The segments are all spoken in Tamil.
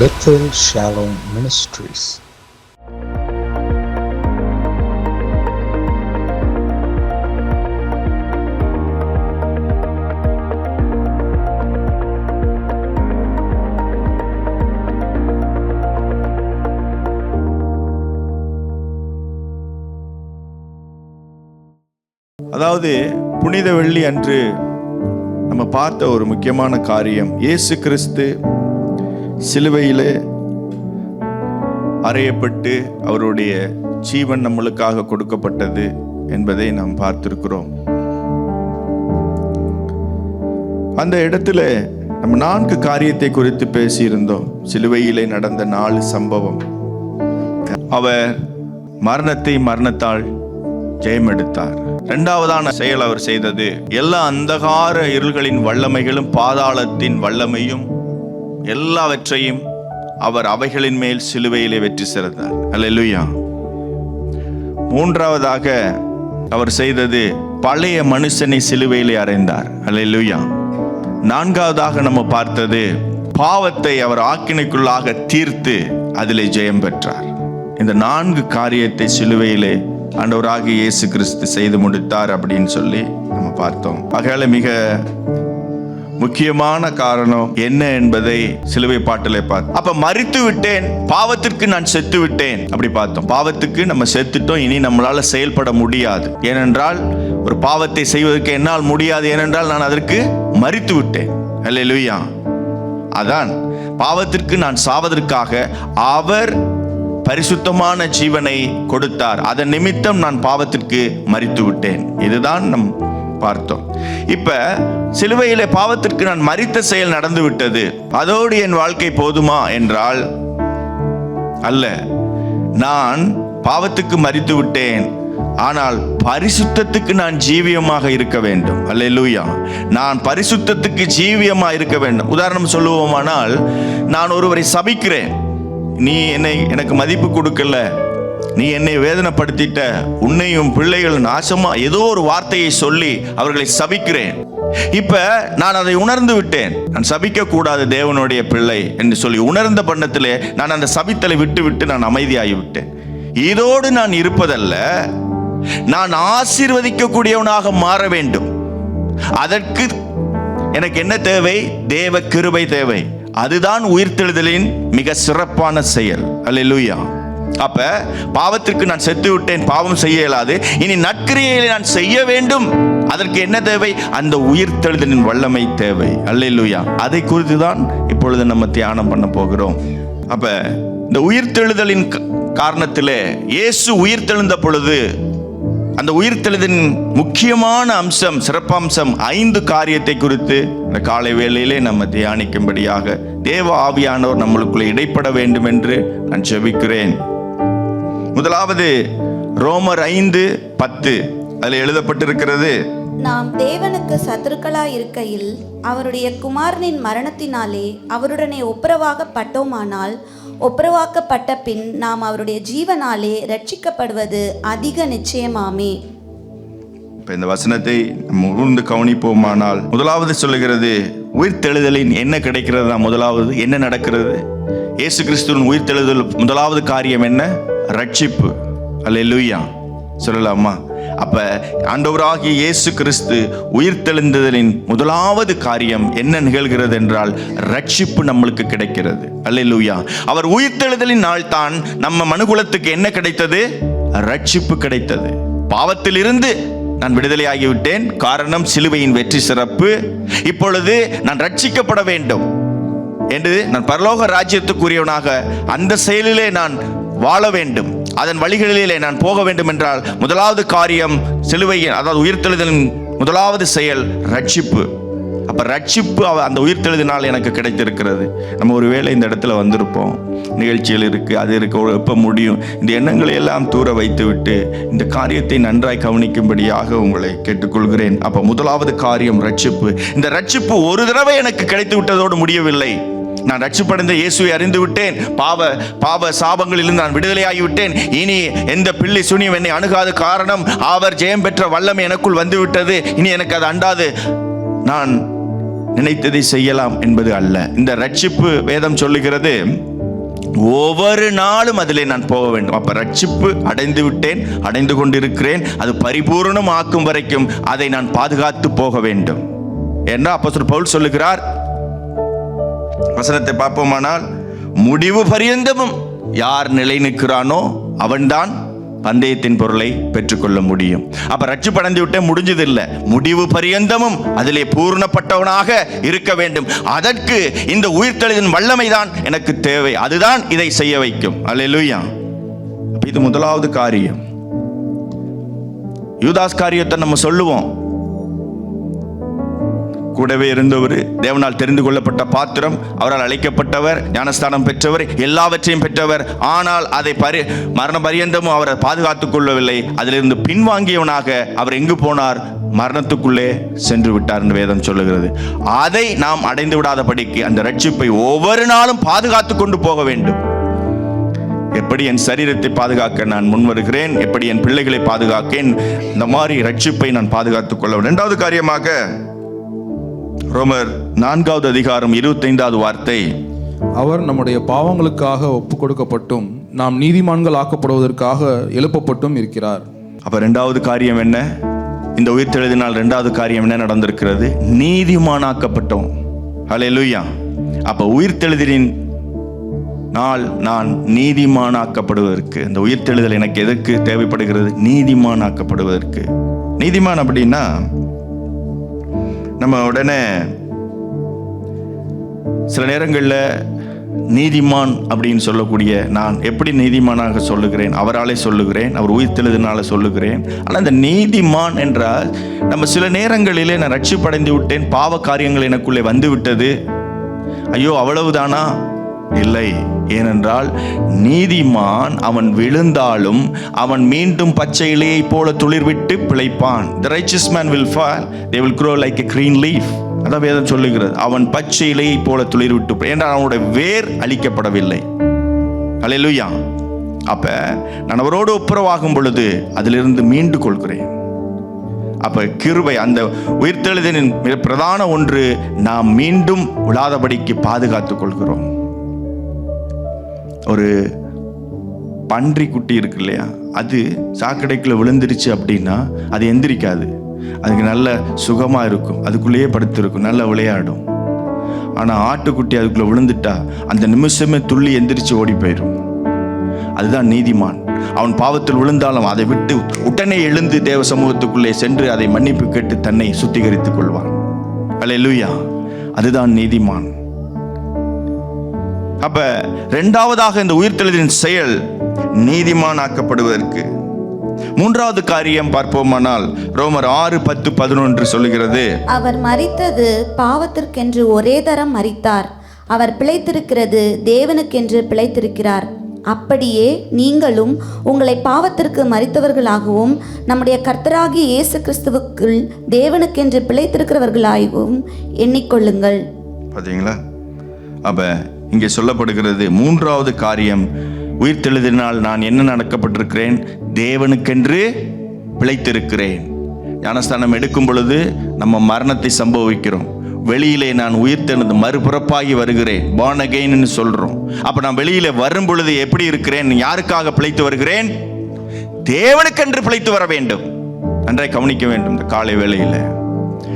Bethel Shalom Ministries. அதாவது புனித வெள்ளி அன்று நம்ம பார்த்த ஒரு முக்கியமான காரியம் இயேசு கிறிஸ்து சிலுவையிலே அறையப்பட்டு அவருடைய ஜீவன் நம்மளுக்காக கொடுக்கப்பட்டது என்பதை நாம் பார்த்திருக்கிறோம். அந்த இடத்துல நம்ம நான்கு காரியத்தை குறித்து பேசியிருந்தோம். சிலுவையிலே நடந்த நாலு சம்பவம். அவர் மரணத்தை மரணத்தால் ஜெயமெடுத்தார். இரண்டாவதான செயல் அவர் செய்தது எல்லா அந்தகார இருள்களின் வல்லமைகளும் பாதாளத்தின் வல்லமையும் எல்லாவற்றையும் அவர் அவைகளின் மேல் சிலுவையிலே வெற்றி சிறந்தார் அல்லா மூன்றாவதாக அவர் செய்தது பழைய மனுஷனை சிலுவையிலே அறைந்தார். அல்லா நான்காவதாக நம்ம பார்த்தது பாவத்தை அவர் ஆக்கினைக்குள்ளாக தீர்த்து அதிலே ஜெயம் பெற்றார். இந்த நான்கு காரியத்தை சிலுவையிலே ஆண்டவராக இயேசு கிறிஸ்து செய்து முடித்தார் அப்படின்னு சொல்லி நம்ம பார்த்தோம். பகல மிக முக்கியமான காரணம் என்ன என்பதை சிலுவை பாட்டிலே பார்த்து அப்ப மறித்து விட்டேன் பாவத்திற்கு நான் செத்து விட்டேன். அப்படி பார்த்தோம். பாவத்துக்கு நம்ம செத்துட்டோம் இனி நம்மளால செயல்பட முடியாது. ஏனென்றால் ஒரு பாவத்தை செய்வதற்கு என்னால் முடியாது. ஏனென்றால் நான் அதற்கு மறித்து விட்டேன். அல்லேலூயா. அதான் பாவத்திற்கு நான் சாவதற்காக அவர் பரிசுத்தமான ஜீவனை கொடுத்தார். அதன் நிமித்தம் நான் பாவத்திற்கு மறித்து விட்டேன். இதுதான் நம் பார்த்தோம். இப்ப சிலுவையிலே பாவத்திற்கு நான் மறித்த செயல் நடந்து விட்டது அதோடு என் வாழ்க்கை போதுமா என்றால் அல்ல நான் பாவத்துக்கு மறித்து விட்டேன் ஆனால் பரிசுத்தத்துக்கு நான் ஜீவியமாக இருக்க வேண்டும். அல்ல லூயா நான் பரிசுத்தத்துக்கு ஜீவியமாக இருக்க வேண்டும். உதாரணம் சொல்லுவோமானால் நான் ஒருவரை சபிக்கிறேன். நீ என்னை எனக்கு மதிப்பு கொடுக்கல. நீ என்னை வேதனைப்படுத்திட்ட உன்னையும் பிள்ளைகள் நாசமா ஏதோ ஒரு வார்த்தையை சொல்லி அவர்களை சபிக்கிறேன். இப்ப நான் அதை உணர்ந்து விட்டேன். நான் சபிக்க கூடாது தேவனுடைய பிள்ளை என்று சொல்லி உணர்ந்த பண்ணத்திலே நான் அந்த சபித்தலை விட்டு விட்டு நான் அமைதியாகி விட்டேன். இதோடு நான் இருப்பதல்ல நான் ஆசீர்வதிக்கக்கூடியவனாக மாற வேண்டும். அதற்கு எனக்கு என்ன தேவை? தேவ கிருபை தேவை. அதுதான் உயிர்த்தெழுதலின் மிக சிறப்பான செயல். அல்ல லூயா அப்ப பாவத்திற்கு நான் செத்து விட்டேன் பாவம் செய்ய இயலாது. இனி நற்கிரியை நான் செய்ய வேண்டும். அதற்கு என்ன தேவை? அந்த உயிர்த்தெழுதலின் வல்லமை தேவை. அல்லேலூயா. அதை குறித்து தான் இப்பொழுது நம்ம தியானம் பண்ண போகிறோம். அப்ப இந்த உயிர்த்தெழுதலின் காரணத்திலே இயேசு உயிர்த்தெழுந்த பொழுது அந்த உயிர்த்தெழுதின் முக்கியமான அம்சம் சிறப்பம்சம் ஐந்து காரியத்தை குறித்து இந்த காலை வேளையிலே நம்ம தியானிக்கும்படியாக தேவ ஆவியானவர் நம்மளுக்குள்ளே இடைப்பட வேண்டும் என்று நான் ஜெபிக்கிறேன் முதலாவது ரோமர் ஐந்து பத்து. அதில் எழுதப்பட்டிருக்கிறது நாம் தேவனுக்கு சத்துருக்களாய் இருக்கையில் அவருடைய குமாரனின் மரணத்தினாலே அவருடனே ஒப்புரவாகப்பட்டோமானால் ஒப்புரவாக்கப்பட்ட பின் நாம் அவருடைய ஜீவனாலே ரட்சிக்கப்படுவது அதிக நிச்சயமாமே. இப்போ இந்த வசனத்தை நம்ம உணர்ந்து கவனிப்போமானால் முதலாவது சொல்லுகிறது உயிர்த்தெழுதலின் என்ன கிடைக்கிறதா முதலாவது? என்ன நடக்கிறது? இயேசு கிறிஸ்துவின் உயிர்த்தெழுதல் முதலாவது காரியம் என்ன? ரட்சிப்பு. அல்லேலூயா சொல்லலாமா? அப்ப ஆண்டவராகிய இயேசு கிறிஸ்து உயிர்த்தெழுந்ததலின் முதலாவது காரியம் என்ன நிகழ்கிறது என்றால் ரட்சிப்பு நம்மளுக்கு கிடைக்கிறது. அல்லேலூயா அவர் உயிர்த்தெழுதலின் நாள் தான் நம்ம மனுகுலத்துக்கு என்ன கிடைத்தது? ரட்சிப்பு கிடைத்தது. பாவத்திலிருந்து நான் விடுதலையாகிவிட்டேன். காரணம் சிலுவையின் வெற்றி சிறப்பு. இப்பொழுது நான் ரட்சிக்கப்பட வேண்டும். என்று நான் பரலோக ராஜ்யத்துக்குரியவனாக அந்த செயலிலே நான் வாழ வேண்டும். அதன் வழிகளிலே நான் போக வேண்டும் என்றால் முதலாவது காரியம் சிலுவையின் அதாவது உயிர்த்தெழுதலின் முதலாவது செயல் ரட்சிப்பு. அப்போ ரட்சிப்பு அந்த உயிர்த்தெழுதினால் எனக்கு கிடைத்திருக்கிறது. நம்ம ஒருவேளை இந்த இடத்துல வந்திருப்போம். நிகழ்ச்சிகள் இருக்குது அது இருக்கு எப்போ முடியும். இந்த எண்ணங்களை எல்லாம் தூர வைத்துவிட்டு இந்த காரியத்தை நன்றாய் கவனிக்கும்படியாக உங்களை கேட்டுக்கொள்கிறேன். அப்போ முதலாவது காரியம் ரட்சிப்பு. இந்த ரட்சிப்பு ஒரு தடவை எனக்கு கிடைத்து விட்டதோடு முடியவில்லை. நான் ரட்சிப்படைந்த இயேசுவை அறிந்து விட்டேன் பாவ பாவ சாபங்களிலிருந்து நான் விடுதலையாகிவிட்டேன். இனி எந்த பிள்ளை சுனியும் என்னை அணுகாத காரணம் அவர் ஜெயம் பெற்ற வல்லமை எனக்குள் வந்துவிட்டது. இனி எனக்கு அது அண்டாது. நான் நினைத்ததை செய்யலாம் என்பது அல்ல. இந்த ரட்சிப்பு வேதம் சொல்லுகிறது ஒவ்வொரு நாளும் அதிலே நான் போக வேண்டும். அப்ப ரட்சிப்பு அடைந்து விட்டேன் அடைந்து கொண்டிருக்கிறேன். அது பரிபூரணம் ஆக்கும் வரைக்கும் அதை நான் பாதுகாத்து போக வேண்டும். என்ன அப்போ பவுல் சொல்லுகிறார் வசனத்தை பார்ப்போமானால் முடிவு பரியந்தமும் யார் நிலை நிற்கிறானோ அவன்தான் பந்தயத்தின் பொருளை பெற்றுக்கொள்ள முடியும். அப்ப ரட்சிப்படைந்து விட்டே முடிஞ்சதில்லை. முடிவு பரியந்தமும் அதிலே பூர்ணப்பட்டவனாக இருக்க வேண்டும். அதற்கு இந்த உயிர்த்தெழுதின் வல்லமைதான் எனக்கு தேவை. அதுதான் இதை செய்ய வைக்கும். அல்லா இது முதலாவது காரியம். யூதாஸ் காரியத்தை நம்ம சொல்லுவோம். கூடவே இருந்தவர் தேவனால் தெரிந்து கொள்ளப்பட்ட பாத்திரம் அவரால் அழைக்கப்பட்டவர் ஞானஸ்தானம் பெற்றவர் எல்லாவற்றையும் பெற்றவர். ஆனால் அதை பரி மரண பரியந்தமும் அவரை பாதுகாத்துக் கொள்ளவில்லை. அதிலிருந்து பின்வாங்கியவனாக அவர் எங்கு போனார்? மரணத்துக்குள்ளே சென்று விட்டார் என்று வேதம் சொல்லுகிறது. அதை நாம் அடைந்து விடாதபடிக்கு அந்த ரட்சிப்பை ஒவ்வொரு நாளும் பாதுகாத்து கொண்டு போக வேண்டும். எப்படி என் சரீரத்தை பாதுகாக்க நான் முன்வருகிறேன்? எப்படி என் பிள்ளைகளை பாதுகாக்கேன்? இந்த மாதிரி ரட்சிப்பை நான் பாதுகாத்துக் கொள்ள வேண்டும். இரண்டாவது காரியமாக ரோமர் நான்காவது அதிகாரம் இருபத்தைந்தாவது வார்த்தை. அவர் நம்முடைய பாவங்களுக்காக ஒப்பு கொடுக்கப்பட்டும் நாம் நீதிமான்கள் ஆக்கப்படுவதற்காக எழுப்பப்பட்டும் இருக்கிறார். அப்ப ரெண்டாவது காரியம் என்ன? இந்த உயிர்த்தெழுதினால் ரெண்டாவது காரியம் என்ன நடந்திருக்கிறது? நீதிமானாக்கப்பட்டோம். ஹalleluya அப்ப உயிர்த்தெழுதலின் நாள் நான் நீதிமானாக்கப்படுவதற்கு இந்த உயிர்த்தெழுதல் எனக்கு எதற்கு தேவைப்படுகிறது? நீதிமானாக்கப்படுவதற்கு. நீதிமான் அப்படின்னா நம்ம உடனே சில நேரங்களில் நீதிமான் அப்படின்னு சொல்லக்கூடிய நான் எப்படி நீதிமானாக சொல்லுகிறேன் அவராலே சொல்லுகிறேன் அவர் உயிர்த்தெழுதினால சொல்லுகிறேன். ஆனால் இந்த நீதிமான் என்றால் நம்ம சில நேரங்களிலே நான் ரட்சிப்படைந்து விட்டேன் பாவ காரியங்கள் எனக்குள்ளே வந்துவிட்டது ஐயோ அவ்வளவுதானா? இல்லை. ஏனென்றால் நீதிமான் அவன் விழுந்தாலும் அவன் மீண்டும் பச்சை இலையைப் போல துளிர்விட்டு பிழைப்பான். The riches man will fall they will grow like a green leaf அதான் வேதம் சொல்லுகிறது. அவன் பச்சை இலையைப் போல துளிர்விட்டு பி- என்றால் அவனுடைய வேர் அழிக்கப்படவில்லை. அல்லேலூயா அப்ப நான் அவரோடு ஒப்புரவாகும் பொழுது அதிலிருந்து மீண்டு கொள்கிறேன். அப்ப கிருபை அந்த உயிர்த்தெழுதலின் மிக பிரதான ஒன்று நாம் மீண்டும் விழாதபடிக்கு பாதுகாத்துக் கொள்கிறோம். ஒரு பன்றி குட்டி இருக்கு இல்லையா அது சாக்கடைக்குள்ள விழுந்துருச்சு அப்படின்னா அது எந்திரிக்காது. அதுக்கு நல்ல சுகமா இருக்கும். அதுக்குள்ளேயே படுத்திருக்கும். நல்லா விளையாடும். ஆனா ஆட்டுக்குட்டி அதுக்குள்ள விழுந்துட்டா அந்த நிமிஷமே துள்ளி எந்திரிச்சு ஓடி போயிடும் அதுதான் நீதிமான். அவன் பாவத்தில் விழுந்தாலும் அதை விட்டு உடனே எழுந்து தேவ சமூகத்துக்குள்ளே சென்று அதை மன்னிப்பு கேட்டு தன்னை சுத்திகரித்துக் கொள்வான். அல்லேலூயா அதுதான் நீதிமான். அப்ப இரண்டாவதாக இந்த உயிர்த்தெழுதின் செயல் நீதிமானாக்கப்படுவதற்கு. மூன்றாவது காரியம் பார்ப்போமானால் ரோமர் ஆறு பத்து பதினொன்று சொல்லுகிறது. அவர் மரித்தது பாவத்திற்கென்று ஒரே தரம் மரித்தார் அவர் பிழைத்திருக்கிறது தேவனுக்கென்று பிழைத்திருக்கிறார். அப்படியே நீங்களும் உங்களை பாவத்திற்கு மரித்தவர்களாகவும் நம்முடைய கர்த்தராகிய இயேசு கிறிஸ்துவுக்குள் தேவனுக்கென்று பிழைத்திருக்கிறவர்களாகவும் எண்ணிக்கொள்ளுங்கள். பார்த்தீங்களா அப்ப இங்கே சொல்லப்படுகிறது மூன்றாவது காரியம் உயிர்த்தெழுதினால் நான் என்ன நடக்கப்பட்டிருக்கிறேன்? தேவனுக்கென்று பிழைத்திருக்கிறேன். ஞானஸ்தானம் எடுக்கும் பொழுது நம்ம மரணத்தை சம்பவிக்கிறோம். வெளியிலே நான் உயிர்த்தெழுந்து மறுபிறப்பாகி வருகிறேன். பான் அகெயின்னு சொல்கிறோம் அப்போ நான் வெளியில் வரும் பொழுது எப்படி இருக்கிறேன்? யாருக்காக பிழைத்து வருகிறேன்? தேவனுக்கென்று பிழைத்து வர வேண்டும். நன்றாய் கவனிக்க வேண்டும் இந்த காலை வேளையில்.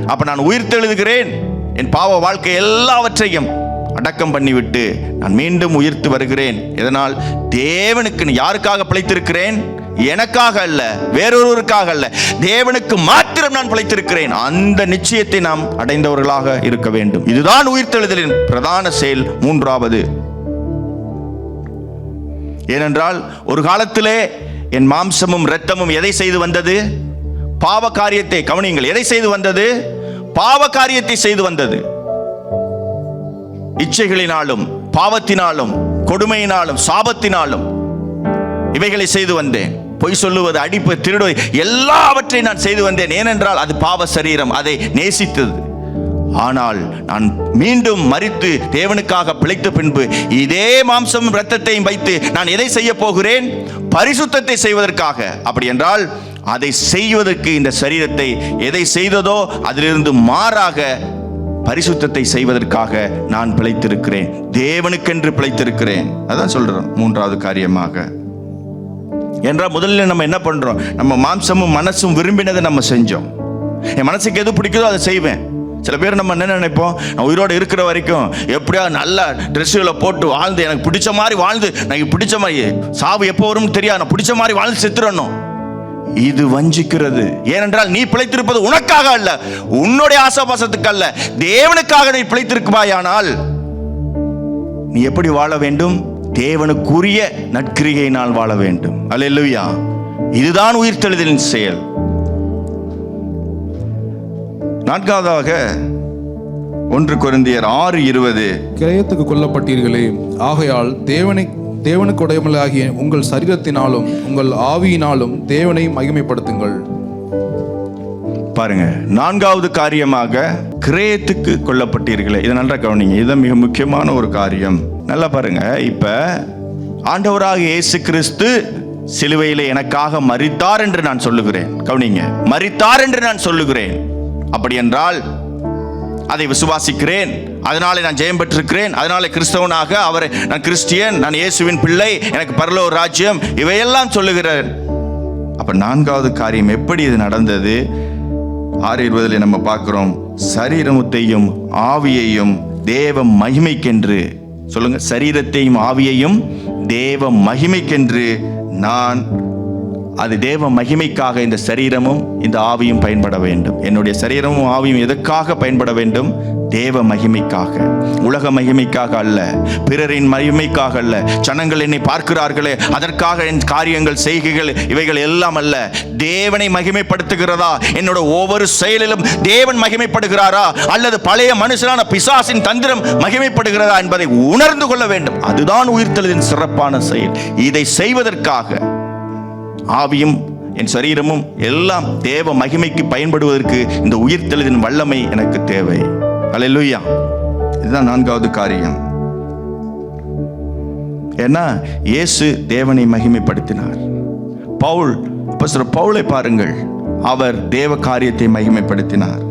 அப்போ நான் உயிர்த்தெழுதுகிறேன். என் பாவ வாழ்க்கை எல்லாவற்றையும் அடக்கம் பண்ணிவிட்டு நான் மீண்டும் உயிர்த்து வருகிறேன். இதனால் தேவனுக்கு யாருக்காக பிழைத்திருக்கிறேன்? எனக்காக அல்ல வேறொருவருக்காக அல்ல. தேவனுக்கு மாத்திரம் நான் பிழைத்திருக்கிறேன். அந்த நிச்சயத்தை நாம் அடைந்தவர்களாக இருக்க வேண்டும். இதுதான் உயிர்த்தெழுதலின் பிரதான செயல். மூன்றாவது. ஏனென்றால் ஒரு காலத்திலே என் மாம்சமும் இரத்தமும் எதை செய்து வந்தது? பாவ காரியத்தை கவனியுங்கள். எதை செய்து வந்தது? பாவ காரியத்தை செய்து வந்தது. இச்சைகளினாலும் பாவத்தினாலும் கொடுமையினாலும் சாபத்தினாலும் இவைகளை செய்து வந்தேன். பொய் சொல்லுவது அடிப்பு திருடுவது எல்லாவற்றையும் நான் செய்து வந்தேன். ஏனென்றால் அது பாவ சரீரம் அதை நேசித்தது. ஆனால் நான் மீண்டும் மறித்து தேவனுக்காக பிழைத்த பின்பு இதே மாம்சம் இரத்தத்தையும் வைத்து நான் எதை செய்ய போகிறேன்? பரிசுத்தத்தை செய்வதற்காக. அப்படி என்றால் அதை செய்வதற்கு இந்த சரீரத்தை எதை செய்ததோ அதிலிருந்து மாறாக பரிசுத்தத்தை செய்வதற்காக நான் பிழைத்திருக்கிறேன். தேவனுக்கென்று பிழைத்திருக்கிறேன். அதான் சொல்றோம் மூன்றாவது காரியமாக. என்றால் முதல்ல நம்ம என்ன பண்றோம்? நம்ம மாம்சமும் மனசும் விரும்பினதை நம்ம செஞ்சோம். என் மனசுக்கு எது பிடிக்குதோ அதை செய்வேன். சில பேர் நம்ம என்ன நினைப்போம்? நான் உயிரோடு இருக்கிற வரைக்கும் எப்படியா நல்ல ட்ரெஸ்ஸுகளை போட்டு வாழ்ந்து எனக்கு பிடிச்ச மாதிரி வாழ்ந்து எனக்கு பிடிச்ச மாதிரி சாவு எப்போ வரும்னு தெரியாது. நான் பிடிச்ச மாதிரி வாழ்ந்து செத்துறணும். இது வஞ்சிக்கிறது. ஏனென்றால் நீ பிழைத்திருப்பது உனக்காக அல்ல உன்னுடைய ஆசாபாசத்துக்கு அல்ல தேவனுக்காக நீ பிழைத்திருக்குமாயானால் நீ எப்படி வாழ வேண்டும்? தேவனுக்குரிய நற்கிரிகையினால் வாழ வேண்டும். அல்லேலூயா. இதுதான் உயிர்த்தெழுதலின் செயல். நான்காவதாக ஒன்று குறைந்தியர் ஆறு இருபது. கிரயத்துக்கு கொல்லப்பட்டீர்களே ஆகையால் தேவனை தேவனுக்கு உடையமலாகிய உங்கள் சரீரத்தினாலும் உங்கள் ஆவியினாலும் தேவனை மகிமைப்படுத்துங்கள். பாருங்க நான்காவது காரியமாக கிரேயத்துக்கு கொல்லப்பட்டீர்களே. இதை நல்லா கவனிங்க இது மிக முக்கியமான ஒரு காரியம். நல்லா பாருங்க இப்ப ஆண்டவராக இயேசு கிறிஸ்து சிலுவையில் எனக்காக மறித்தார் என்று நான் சொல்லுகிறேன். கவனிங்க மறித்தார் என்று நான் சொல்லுகிறேன். அப்படி என்றால் அதை விசுவாசிக்கிறேன். அதனாலே நான் ஜெயம் பெற்றிருக்கிறேன். அதனாலே கிறிஸ்தவனாக அவரை நான் கிறிஸ்டியன் நான் இயேசுவின் பிள்ளை எனக்கு பரலோர் ராஜ்யம் இவையெல்லாம் சொல்லுகிறேன். அப்போ நான்காவது காரியம் எப்படி இது நடந்தது? ஆறு இருபதில் நம்ம பார்க்குறோம். சரீரமுத்தையும் ஆவியையும் தேவ மகிமைக்கென்று. சொல்லுங்க சரீரத்தையும் ஆவியையும் தேவ மகிமைக்கென்று நான் அது தேவ மகிமைக்காக இந்த சரீரமும் இந்த ஆவியும் பயன்பட வேண்டும். என்னுடைய சரீரமும் ஆவியும் எதற்காக பயன்பட வேண்டும்? தேவ மகிமைக்காக. உலக மகிமைக்காக அல்ல. பிறரின் மகிமைக்காக அல்ல. ஜனங்கள் என்னை பார்க்கிறார்களே அதற்காக என் காரியங்கள் செய்கைகள் இவைகள் எல்லாம் அல்ல. தேவனை மகிமைப்படுத்துகிறதா? என்னோட ஒவ்வொரு செயலிலும் தேவன் மகிமைப்படுகிறாரா? அல்லது பழைய மனுஷனான பிசாசின் தந்திரம் மகிமைப்படுகிறதா என்பதை உணர்ந்து கொள்ள வேண்டும். அதுதான் உயிர்த்தெழுதின் சிறப்பான செயல். இதை செய்வதற்காக ஆவியும் என் சரீரமும் எல்லாம் தேவ மகிமைக்கு பயன்படுவதற்கு இந்த உயிர்த்தெழுதின் வல்லமை எனக்கு தேவை. அல்லேலூயா இதுதான் நான்காவது காரியம். ஏன்னா இயேசு தேவனை மகிமைப்படுத்தினார். பவுல் சில பவுலை பாருங்கள். அவர் தேவ காரியத்தை மகிமைப்படுத்தினார்.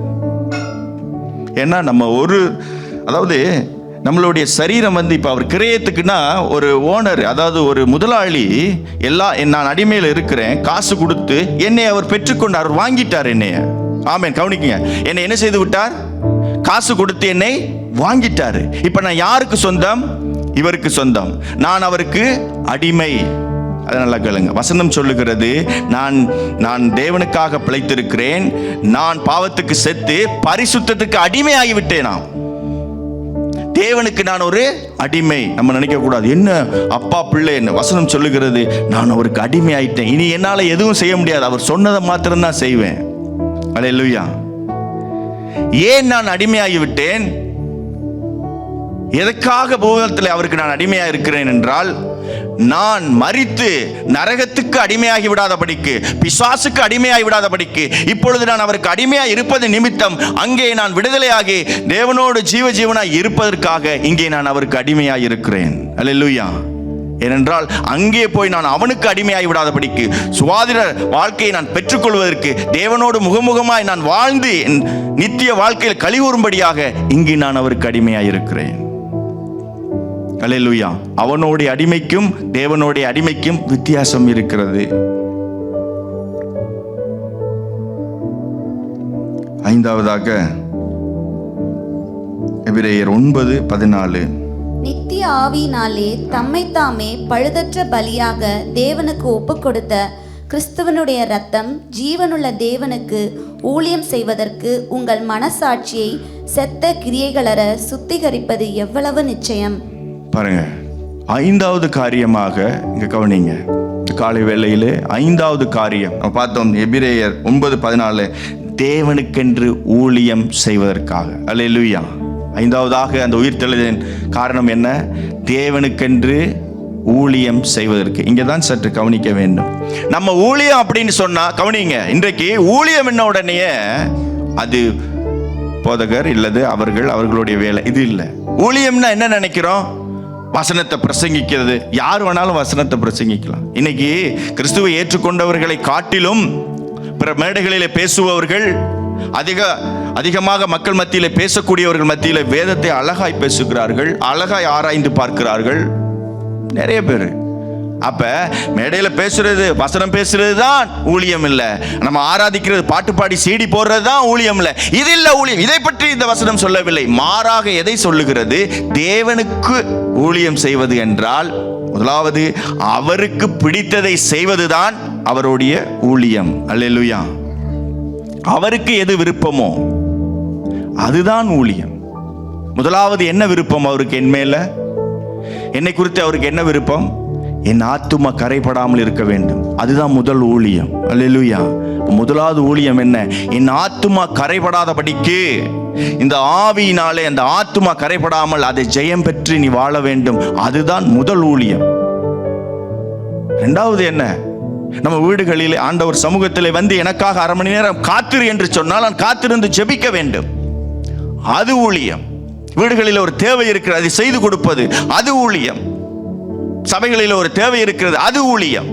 ஏன்னா நம்ம ஒரு அதாவது நம்மளுடைய சரீரம் வந்து இப்போ அவர் கிரயத்துக்குன்னா ஒரு ஓனர் அதாவது ஒரு முதலாளி எல்லா நான் அடிமையில் இருக்கிறேன் காசு கொடுத்து என்னை அவர் பெற்றுக்கொண்டார் அவர் வாங்கிட்டார் என்னைய. ஆமேன் கவனிக்கங்க. என்னை என்ன செய்து விட்டார்? காசு கொடுத்து என்னை வாங்கிட்டார். இப்போ நான் யாருக்கு சொந்தம்? இவருக்கு சொந்தம். நான் அவருக்கு அடிமை. அதை நல்லா கேளுங்க. வசனம் சொல்லுகிறது நான் நான் தேவனுக்காக பிழைத்திருக்கிறேன் நான் பாவத்துக்கு செத்து பரிசுத்தத்துக்கு அடிமையாகி விட்டேனாம் தேவனுக்கு நான் ஒரு அடிமை. நம்ம நினைக்க கூடாது என்ன? அப்பா பிள்ளை என்ன வசனம் சொல்லுகிறது? நான் அவருக்கு அடிமை ஆயிட்டேன் இனி என்னால எதுவும் செய்ய முடியாது. அவர் சொன்னதை மாத்திரம்தான் செய்வேன். அல்லேலூயா ஏன் நான் அடிமையாகிவிட்டேன்? எதற்காக பூகத்தில் அவருக்கு நான் அடிமையாக இருக்கிறேன் என்றால் நான் மறித்து நரகத்துக்கு அடிமையாகி விடாதபடிக்கு பிசாசுக்கு அடிமையாகி விடாதபடிக்கு இப்பொழுது நான் அவருக்கு அடிமையாக இருப்பது நிமித்தம் அங்கே நான் விடுதலையாகி தேவனோடு ஜீவ ஜீவனாய் இருப்பதற்காக இங்கே நான் அவருக்கு அடிமையாக இருக்கிறேன். அல்ல லூயா ஏனென்றால் அங்கே போய் நான் அவனுக்கு அடிமையாகி விடாதபடிக்கு சுவாதிர வாழ்க்கையை நான் பெற்றுக்கொள்வதற்கு தேவனோடு முகமுகமாய் நான் வாழ்ந்து நித்திய வாழ்க்கையில் கழிவுறும்படியாக இங்கே நான் அவருக்கு அடிமையாக இருக்கிறேன். அலையலுயா அவனுடைய அடிமைக்கும் தேவனுடைய அடிமைக்கும் வித்தியாசம் இருக்கிறது. ஐந்தாவதாக எபிரேயர் ஒன்பது பதினாலு. நித்திய ஆவியினாலே தம்மைத்தாமே பழுதற்ற பலியாக தேவனுக்கு ஒப்பு கொடுத்த கிறிஸ்துவனுடைய ரத்தம் ஜீவனுள்ள தேவனுக்கு ஊழியம் செய்வதற்கு உங்கள் மனசாட்சியை செத்த கிரியைகளற சுத்திகரிப்பது எவ்வளவு நிச்சயம்? பாருங்க. ஐந்தாவது காரியமாக இங்க கவனிங்க. காலை வேளையிலே ஐந்தாவது காரியம். நம்ம பார்த்தோம் எபிரேயர் ஒன்பது பதினாலு. தேவனுக்கென்று ஊழியம் செய்வதற்காக. அல்ல லூயா ஐந்தாவதாக அந்த உயிர்த்தெழுதின் காரணம் என்ன? தேவனுக்கென்று ஊழியம் செய்வதற்கு. இங்கே தான் சற்று கவனிக்க வேண்டும். நம்ம ஊழியம் அப்படின்னு சொன்னால் கவனிங்க இன்றைக்கு ஊழியம் என்ன உடனேயே அது போதகர் இல்லது அவர்கள் அவர்களுடைய வேலை. இது இல்லை. ஊழியம்னா என்ன நினைக்கிறோம்? வசனத்தை பிரசங்கிக்கிறது. யார் வேணாலும் வசனத்தை பிரசங்கிக்கலாம். இன்னைக்கு கிறிஸ்துவை ஏற்றுக்கொண்டவர்களை காட்டிலும் பிற மேடைகளிலே பேசுபவர்கள் அதிக அதிகமாக மக்கள் மத்தியில் பேசக்கூடியவர்கள் மத்தியில் வேதத்தை அழகாய் பேசுகிறார்கள் அழகாய் ஆராய்ந்து பார்க்கிறார்கள். நிறைய பேர். அப்ப மேடையில பேசுறது வசனம் பேசுறது தான் ஊழியம் இல்ல நம்ம ஆராதிக்கிறது பாட்டு பாடி சீடி போடுறது தான் ஊழியம் இல்ல இது இல்ல ஊழியம். இதை பற்றி இந்த வசனம் சொல்லவில்லை. மாறாக எதை சொல்லுகிறது? தேவனுக்கு ஊழியம் செய்வது என்றால் முதலாவது அவருக்கு பிடித்ததை செய்வதுதான் அவருடைய ஊழியம். அல்லா அவருக்கு எது விருப்பமோ அதுதான் ஊழியம். முதலாவது என்ன விருப்பம் அவருக்கு என் மேல? என்னை குறித்து அவருக்கு என்ன விருப்பம்? என் ஆத்துமா கரைபடாமல் இருக்க வேண்டும். அதுதான் முதல் ஊழியம். அல்லா முதலாவது ஊழியம் என்ன? என் ஆத்துமா கரைபடாதபடிக்கு இந்த ஆவியினாலே அந்த ஆத்துமா கரைபடாமல் அதை ஜெயம் பெற்று நீ வாழ வேண்டும். அதுதான் முதல் ஊழியம். ரெண்டாவது என்ன? நம்ம வீடுகளிலே ஆண்டவர் சமூகத்திலே வந்து எனக்காக அரை மணி நேரம் காத்திரு என்று சொன்னால் நான் காத்திருந்து ஜெபிக்க வேண்டும். அது ஊழியம். வீடுகளில் ஒரு தேவை இருக்கிறது அதை செய்து கொடுப்பது அது ஊழியம். சபைகளில் ஒரு தேவை இருக்கிறது அது ஊழியம்.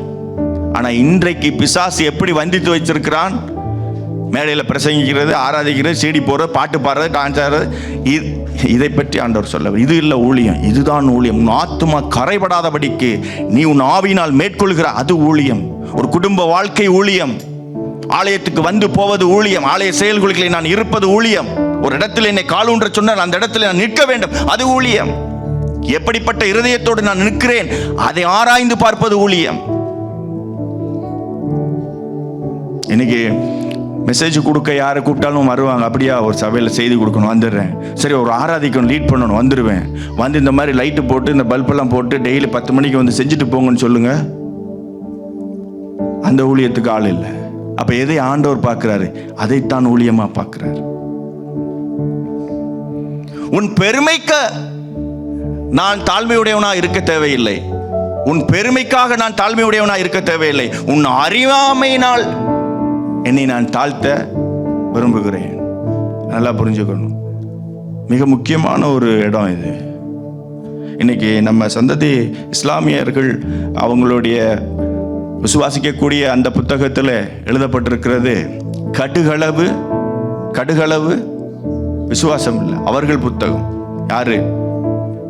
ஆனால் இன்றைக்கு பிசாசு எப்படி வந்தித்து வச்சிருக்கிறான் மேடையில் பிரசங்கிக்கிறது ஆராதிக்கிறது சீடி போடுறது பாட்டு பாடுறது காஞ்சாடுறது இது இதை பற்றி ஆண்டவர் சொல்ல இது இல்லை ஊழியம் இதுதான் ஊழியம். உன் ஆத்துமா கரைபடாதபடிக்கு நீ உன் ஆவியினால் மேற்கொள்கிற அது ஊழியம். ஒரு குடும்ப வாழ்க்கை ஊழியம். ஆலயத்துக்கு வந்து போவது ஊழியம். ஆலய செயல்களுக்கு நான் இருப்பது ஊழியம். ஒரு இடத்தில் என்னை காலூன்ற சொன்னால் அந்த இடத்துல நான் நிற்க வேண்டும். அது ஊழியம். எப்படிப்பட்ட இருதயத்தோடு நான் நிற்கிறேன்? அதை ஆராய்ந்து பார்ப்பது ஊழியம். இன்னைக்கு மெசேஜ் கொடுக்க யாரை கூப்பிட்டாலும் வருவாங்க. அப்படியா ஒரு சபையில் செய்தி கொடுக்கணும் வந்துடுறேன். சரி ஒரு ஆராதிக்கணும் லீட் பண்ணணும் வந்துடுவேன். வந்து இந்த மாதிரி லைட்டு போட்டு இந்த பல்பெல்லாம் போட்டு டெய்லி பத்து மணிக்கு வந்து செஞ்சுட்டு போங்கன்னு சொல்லுங்க. அந்த ஊழியத்துக்கு ஆள் இல்லை. அப்போ எதை ஆண்டவர் பார்க்குறாரு? அதைத்தான் ஊழியமாக பார்க்குறாரு. உன் பெருமைக்கு நான் தாழ்மையுடையவனா இருக்க தேவையில்லை. உன் பெருமைக்காக நான் தாழ்மையுடையவனா இருக்க தேவையில்லை. உன் அறியாமையினால் என்னை நான் தாழ்த்த விரும்புகிறேன். நல்லா புரிஞ்சுக்கணும். மிக முக்கியமான ஒரு இடம் இது. இன்னைக்கு நம்ம சந்ததி இஸ்லாமியர்கள் அவங்களுடைய விசுவாசிக்கக்கூடிய அந்த புத்தகத்தில் எழுதப்பட்டிருக்கிறது கடுகளவு கடுகளவு விசுவாசம் இல்லை. அவர்கள் புத்தகம். யாரு?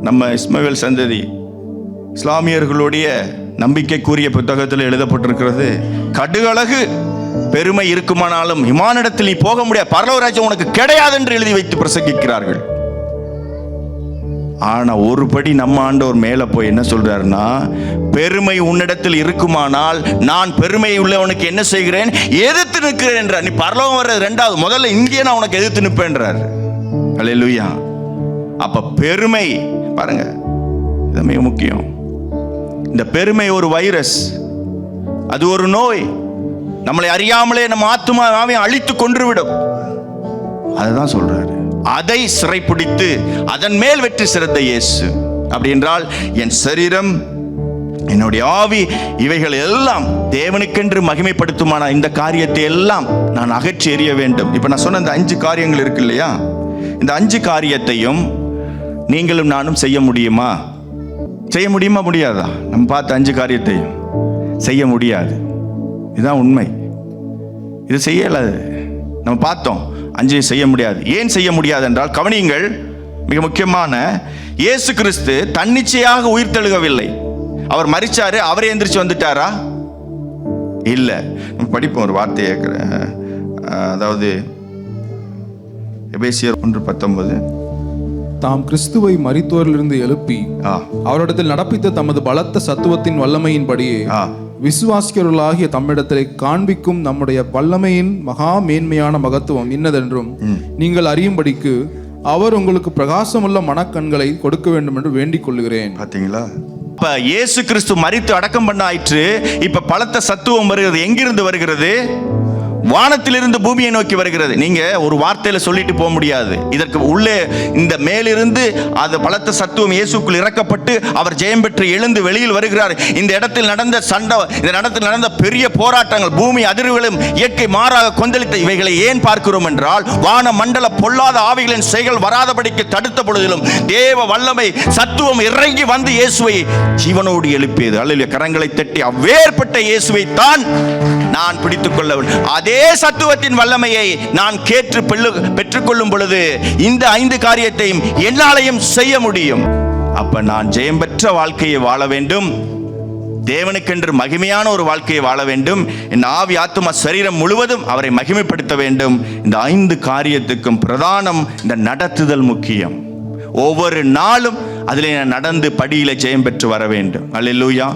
நம்ம இஸ்மவேல் சந்ததி இஸ்லாமியர்களுடைய நம்பிக்கைக்குரிய புத்தகத்தில் எழுதப்பட்டிருக்கிறது கடுகளகு பெருமை இருக்குமானாலும் இமானிடத்தில் நீ போக முடியாது பரலவராஜ்யம் உனக்கு கிடையாது என்று எழுதி வைத்து பிரசங்கிக்கிறார்கள். ஆனா ஒரு படி நம்ம ஆண்டவர் மேல போய் என்ன சொல்றாருன்னா பெருமை உன்னிடத்தில் இருக்குமானால் நான் பெருமை உள்ளவனுக்கு என்ன செய்கிறேன்? எதிர்த்து நிற்கிறேன் என்றார். நீ பரலோகம் வர்றது ரெண்டாவது முதல்ல இங்கே நான் உனக்கு எதிர்த்து நிற்பேன்றார் அல்லேலூயா அப்ப பெருமை பாருங்க. இது மிக முக்கியம். இந்த பெருமை ஒரு வைரஸ். அது ஒரு நோய். நம்மளை அறியாமலே நம்ம ஆத்மாவை அழித்து கொன்றுவிடும். அதுதான் சொல்றாரு. அதை சிறைப்பிடித்து அதன் மேல் வெற்றி சிறந்த இயேசு. அப்படி என்றால் என் சரீரம் என்னுடைய ஆவி இவைகள் எல்லாம் தேவனுக்கென்று மகிமைப்படுத்துமான இந்த காரியத்தை எல்லாம் நான் அகற்றி எறிய வேண்டும். இப்போ நான் சொன்ன இந்த அஞ்சு காரியங்கள் இருக்கு இல்லையா? இந்த அஞ்சு காரியத்தையும் நீங்களும் நானும் செய்ய முடியுமா? செய்ய முடியுமா முடியாதா? நம்ம பார்த்த அஞ்சு காரியத்தையும் செய்ய முடியாது. இதுதான் உண்மை. இது செய்யலாது நம்ம பார்த்தோம் அஞ்சு செய்ய முடியாது. ஏன் செய்ய முடியாது என்றால் கவனியுங்கள் மிக முக்கியமான இயேசு கிறிஸ்து தன்னிச்சையாக உயிர் தெழுகவில்லை. அவர் மறிச்சாரு அவரே எந்திரிச்சு வந்துட்டாரா? இல்லை. நம்ம படிப்போம் ஒரு வார்த்தையை அதாவது எபேசியர் ஒன்று பத்தொன்பது. தாம் கிறிஸ்துவை மரித்தோரிலிருந்து எழுப்பி அவரிடத்தில் நடப்பித்த தமது பலத்த சத்துவத்தின் வல்லமையின்படியே விசுவாசிக்கிறவர்களாகிய தம்மிடத்திலே காண்பிக்கும் நம்முடைய வல்லமையின் மகா மேன்மையான மகத்துவம் இன்னதென்றும் நீங்கள் அறியும்படிக்கு அவர் உங்களுக்கு பிரகாசமுள்ள மனக்கண்களை கொடுக்க வேண்டும் என்று வேண்டிக் கொள்கிறேன் பாத்தீங்களா? இப்ப இயேசு கிறிஸ்து மரித்து அடக்கம் பண்ண ஆயிற்று இப்ப பலத்த சத்துவம் வருகிறது எங்கிருந்து வருகிறது? வானத்திலிருந்து பூமியை நோக்கி வருகிறது. நீங்க ஒரு வார்த்தையில சொல்லிட்டு போக முடியாது. இதற்கு உள்ளே இந்த மேலிருந்து அது பலத்த சத்துவம் இயேசுக்குள் இறக்கப்பட்டு அவர் ஜெயம் பெற்று எழுந்து வெளியில் வருகிறார். இந்த இடத்தில் நடந்த சண்டை இந்த இடத்தில் நடந்த பெரிய போராட்டங்கள் பூமி அதிர்வுகளும் இயற்கை மாறாக கொந்தளித்த இவைகளை ஏன் பார்க்கிறோம் என்றால் வான மண்டல பொல்லாத ஆவிகளின் செயல் வராதபடிக்கு தடுத்த பொழுதிலும் தேவ வல்லமை சத்துவம் இறங்கி வந்து இயேசுவை ஜீவனோடு எழுப்பியது. அல்ல கரங்களை தட்டி அவ்வேற்பட்ட இயேசுவை தான் நான் பிடித்துக் கொள்ளவன் அதே அதே சத்துவத்தின் வல்லமையை நான் கேட்டு பெற்றுக்கொள்ளும் பொழுது இந்த ஐந்து காரியத்தையும் என்னாலையும் செய்ய முடியும். அப்ப நான் ஜெயம் பெற்ற வாழ்க்கையை வாழ வேண்டும். தேவனுக்கென்று மகிமையான ஒரு வாழ்க்கையை வாழ வேண்டும். என் ஆவி ஆத்துமா சரீரம் முழுவதும் அவரை மகிமைப்படுத்த வேண்டும். இந்த ஐந்து காரியத்துக்கும் பிரதானம் இந்த நடத்துதல் முக்கியம். ஒவ்வொரு நாளும் அதிலே நான் நடந்து படியில ஜெயம் பெற்று வர வேண்டும். அல்லேலூயா